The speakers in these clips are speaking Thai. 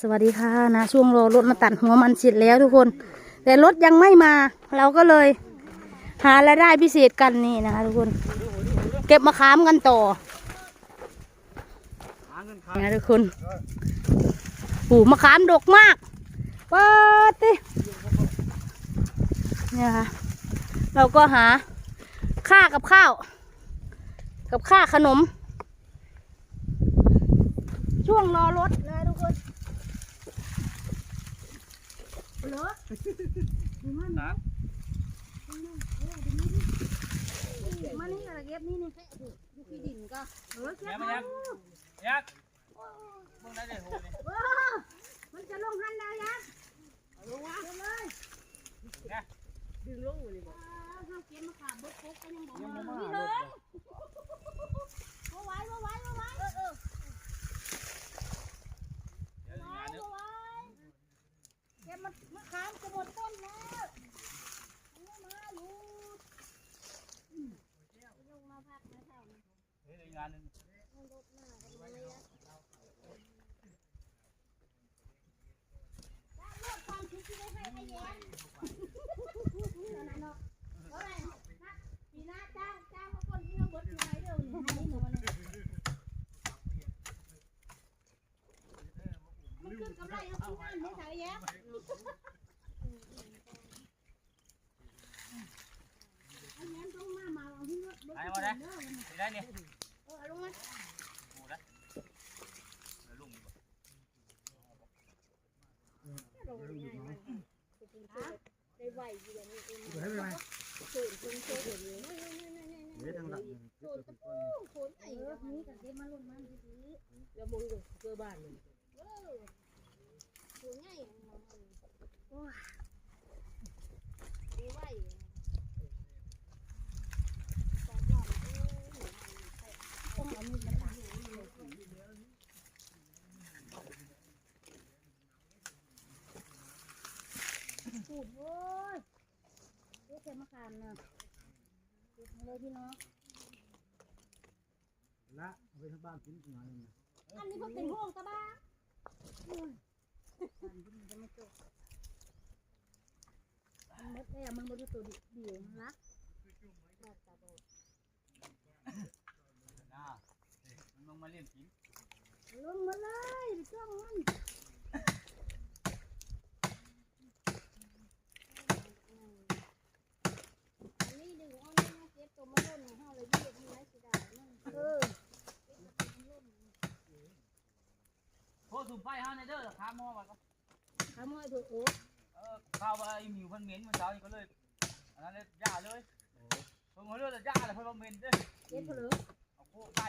สวัสดีค่ะนะช่วงรอรถมาตัดหัวมันเสร็จแล้วทุกคน แต่รถยังไม่มา เราก็เลย หารายได้พิเศษกันนี่นะคะทุกคน เก็บมะขามกันต่อหาเงินะทุกคนปูมะขามดกมากเปิดติเนี่ยค่ะเราก็หาค่ากับข้าว กับค่าขนม ช่วงรอรถนะทุกคน เหรอดูมันนะมานี่อะไรเก็บนี่นี่ดูขี้ดินก็เออเก็บยักเอาษ์ยักษ์มึงได้เลยโหนี่เออมันจะลงหันได้ยังลงวะเลยนะดึงลงเลยบอกห้าเก็บมาขาดบดปุ๊กก็ยังบอกยังมาบ่มาพี่รเถิถงมาไว้มาไว้มาไว้เออเออ เดี๋ยว ไว้ งานนึง มาไว้เก็บ มามะขามจะหมดต้นแล้วมามาลูกลงมาพักนะเท่านี้เฮ้ยงานนึงมันลดหน้ากันมาเลยนะได้เลือกความคิดที่ได้ให้ให้แย้มนั่นน่ะเนาะเท่าไหร่นะปีหน้าจ้างจ้างมาคนที่เราบดอยู่ไหนเดี๋ยวนี้ให้หนูเนี่ยมันขึ้นกำไรเอาที่นั่นไม่ใช่แย้มไอ้แย้มต้องมามาเอาที่รถบดอยู่เด้อ ไปได้เนี่ยเออเอาลงมาโหนะเดี๋ยวลุงได้ไหวอยู่อย่างนี้เองให้ไปไหมสูนคุณเชื่อเห็นเลยนี่นี่นี่นี่เดี๋ยวทางหลังสูนตะปูขนไอ้นี่กับเด็มาลงมันดีๆแล้วมึงก็เจอบ้านเลยเออสูนใหญ่มันโอ้ยได้ไหวต้องเอามีดมาตัด ปูดโว้ยเดี๋ยวแค่มะขามนะเก็บมาเลยพี่น้อง ละไปทางบ้านกินงานนึงอันนี้ก็เป็นห่วงตะบ้าโอ้ยอันนี้จะไม่จบมันมดแล้วมันมดอยู่ตัวเดียวมันรักรักตาโบดนะมึงลงมาเล่นกินลงมาเลยไปจ้องมันอันนี้ดึงเอานี่นะเก็บตัวมาล่นของเฮาเลยยืดนี่นะสิได้นั่นเออ โคสุมไฟเฮาในเด้อข้ามหม้อมาก็ขโมยถูกโอ้เออข้าวว่าไอ้หมิวเพิ่นเหม็นมันเช้านี่ก็เลยอันนั้นเลยย่าเลยเพิ่นเอาเลือดย่าเลยเพิ่นบ่เหม็นเด้อเก็บเพลือเอาโคไก่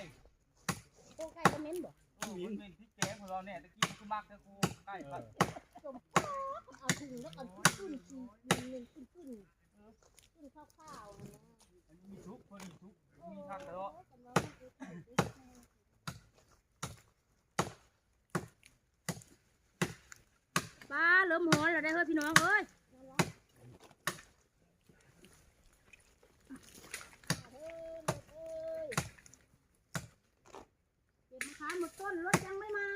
โอ้ไก่ก็เหม็นบ่เออเพิ่นเหม็นพริกแกงของเราเนี่ยตะกี้คือมักแต่โคไก่ครับสมป๊อกเอาถุงแล้วเอาขึ้นขึ้นขึ้นขึ้นขึ้นขึ้นข้าวๆนะ อันนี้มีทุกพอดีทุกมีทักแล้ว ปลาเริ่มหอนแล้วได้เฮ้ยพี่น้องเอ้ยเก็บมะขามหมดต้นรถยังไม่มา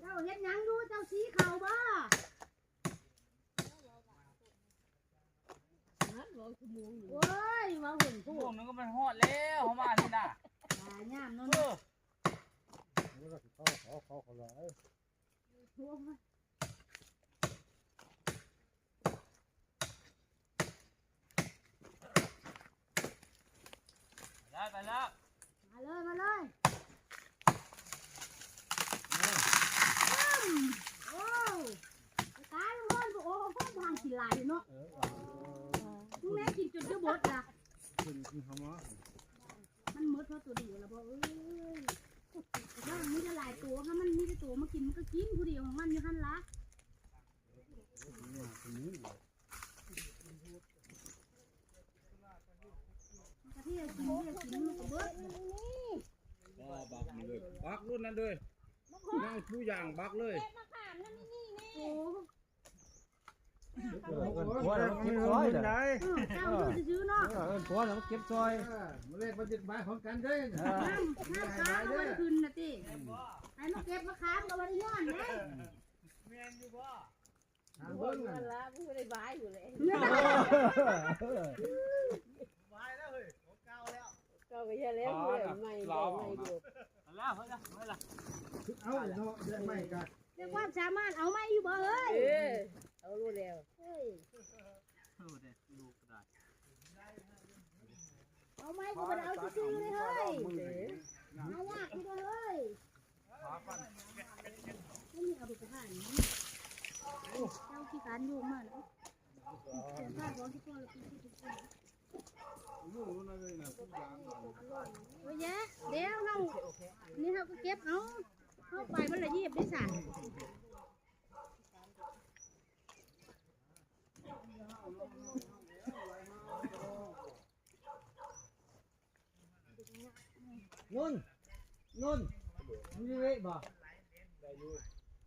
เจ้าเฮ็ดหยังอยู่เจ้าสีเข่าบ้านัดร้อยชั่วโมงอยู่โอ้ยว่าหุ่นพพูวดกนึงก็มันฮอดแล้วเขามานี่น่ะตายย่ามนั่นเออ แล้วก็เขาขอขอขอเลย ทั่วมาได้ไปแล้วมาเลย มาเลยอืมโอ้ยตายลุงนโอ้โหทางสิไหลเนาะลุงแม่กินจนเยอะบดละคุณคุณทำมามันมดเพราะตัวดียวแล้วบอกเอ้ยถ้ามันมีแต่หลายตัวถ้า กินมันก็กินผู้เดียวของมันอยู่หันละตรงนี้กระเทียมกินเนี่ยกินมันก็เบิดอ๋อบักเลยบักรุ่นนั้นเลยนั่งทุกอย่างบักเลย โอ้ หัวเราเก็บซอยได้เจ้าดูซื้อเนาะเออหัวเราเก็บซอยมาเลขมันจะหมายของกันเด้อน้ำน้ำค้างเอาไว้คืนนะติให้มาเก็บมาค้างเอาไว้ในย้อนเด้แม่นอยู่บ่ทางเบิ่งงมันละมึงไม่ได้บายอยู่เลยวายแล้วเฮ้ยของเก่าแล้วเก็ไปเยอะแล้วเลยไม่ได้ไม่ดูเอาแล้วเฮ้ยนะเฮ้ยละเอาเนาะได้ไหม่กันเรียกความสามารถเอาไหมอยู่บ่เอ้ย เออเอารู้แล้วเอ้ยเออเด็ดลูกก็ได้เอาไหมก็บ่ได้เอาซื่อๆเลยเฮ้ยเอายากอยู่บ่เฮ้ยไม่มีเอาไปทหารนี่เจ้าขี้การอยู่มาแล้วเสียงข้าวร้อนที่พ่อเราพี่ที่ทุกคนลูกนั่นเลยนะทุกอย่างโอ้ยแย่เดี๋ยวเรานี่เราก็เก็บเอาเข้าไปมันละยีบได้สั่น นุ่นนุ่นมึงนี่เว้ยบ่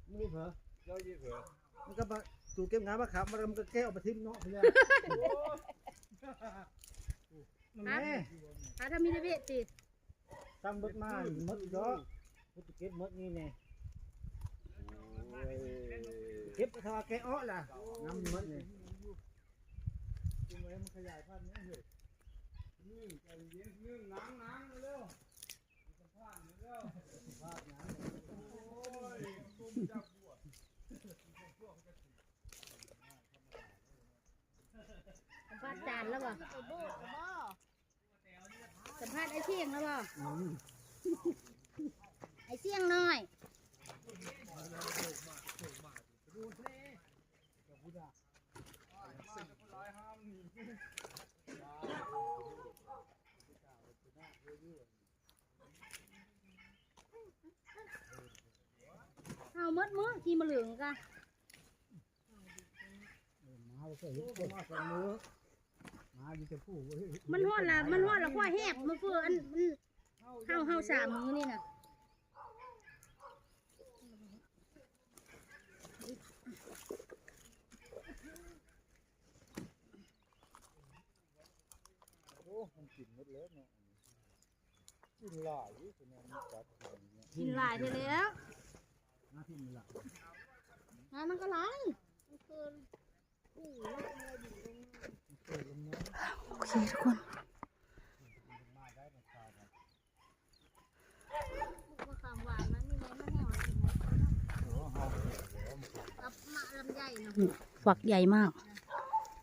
มึงนี่เผลอเจ้ายี่เผลอมันก็มาตูเก็บงานมาขับมันก็แก้ออกมาทิ้งเนาะเพื่อนมันแม่ถ้าถ้ามีได้เวทติดตั้งเบิดมาหมดดอกกูจะเก็บหมดนี่แน่เก็บทาแกอ้อล่ะน้ำหมดนี่จริงไหมมันขยายพันธุ์เนี่ย เฮ้ยนี่ใจเย็นนึ่งน้ำน้ำเร็วสัมภาษณ์เร็วสัมภาษณ์น้ำโอ้ยตุ้มจับปวดสัมภาษณ์จานแล้วบ่สัมภาษณ์ไอ้เชียงแล้วบ่ไอ้เชียงน้อย เอามดมือขี่มาเหลืองกะมาใส่ลูกมาใส่มือมาอยู่จะพูดมันฮอดละมันฮอดละควายแหกมันเฟืออันมันเฮาเฮาสามมือนี่น่ะโอ้มันกินหมดแล้วเนาะกินหลายอยู่คนนี้มันจัดอย่างเงี้ย กินหลายเท่าแล้วหน้าที่มันหลักงานมันก็หลายเปิดลงน้โอเคทุกคน มาได้มาทานกันมะขามหวานมันมีอะไรมาแห้วโอ้เฮากับมะลำไยเนาะฝักใหญ่มาก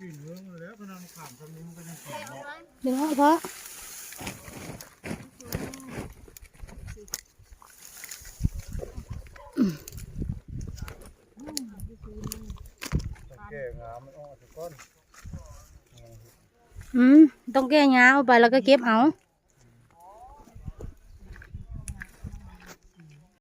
กินเรื่องแล้วพนันขามคำนี้มันก็ยังกินเนาะเดี๋ยวเพราะแก่งามมัน อืมต้องแก้ยาเอาไปแล้วก็เก็บเอา